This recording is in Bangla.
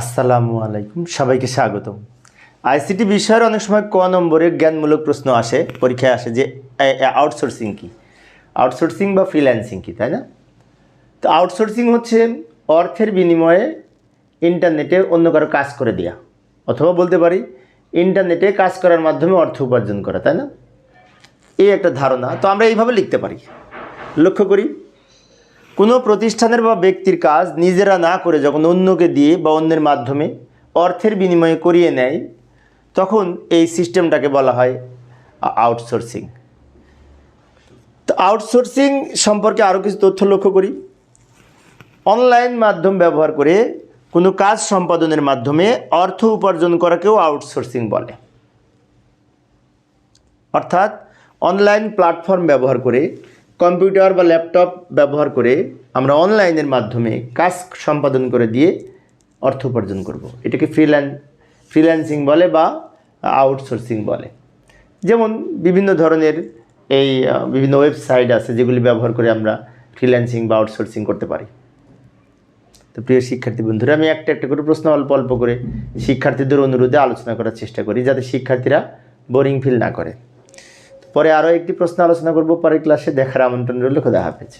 আসসালামু আলাইকুম, সবাইকে স্বাগতম। আইসিটি বিষয়ের অনেক সময় ক নম্বরে জ্ঞানমূলক প্রশ্ন আসে, পরীক্ষায় আসে যে আউটসোর্সিং কি? আউটসোর্সিং বা ফ্রিল্যান্সিং কি, তাই না? তো আউটসোর্সিং হচ্ছে অর্থের বিনিময়ে ইন্টারনেটে অন্য কারও কাজ করে দেওয়া অথবা বলতে পারি ইন্টারনেটে কাজ করার মাধ্যমে অর্থ উপার্জন করা, তাই না? এই একটা ধারণা, তো আমরা এইভাবে লিখতে পারি। লক্ষ্য করি কোনো প্রতিষ্ঠানের বা ব্যক্তির কাজ নিজেরা না করে যখন অন্যকে দিয়ে বা অন্যের মাধ্যমে অর্থের বিনিময়ে করিয়ে নেয়, তখন এই সিস্টেমটাকে বলা হয় আউটসোর্সিং। তো আউটসোর্সিং সম্পর্কে আরও কিছু তথ্য লক্ষ্য করি। অনলাইন মাধ্যম ব্যবহার করে কোনো কাজ সম্পাদনের মাধ্যমে অর্থ উপার্জন করাকেও আউটসোর্সিং বলে। অর্থাৎ অনলাইন প্ল্যাটফর্ম ব্যবহার করে কম্পিউটার বা ল্যাপটপ ব্যবহার করে আমরা অনলাইনের মাধ্যমে কাজ সম্পাদন করে দিয়ে অর্থ উপার্জন করব। এটাকে ফ্রিল্যান্স ফ্রিল্যান্সিং বলে বা আউটসোর্সিং বলে। যেমন বিভিন্ন ধরনের এই বিভিন্ন ওয়েবসাইট আছে যেগুলি ব্যবহার করে আমরা ফ্রিল্যান্সিং বা আউটসোর্সিং করতে পারি। তো প্রিয় শিক্ষার্থী বন্ধুরা, আমি একটা একটা করে প্রশ্ন অল্প অল্প করে শিক্ষার্থীদের অনুরোধে আলোচনা করার চেষ্টা করি যাতে শিক্ষার্থীরা বোরিং ফিল না করে। পরে আরও একটি প্রশ্ন আলোচনা করব পরের ক্লাসে দেখার আমন্ত্রণ রইল খোদা হাফেজ।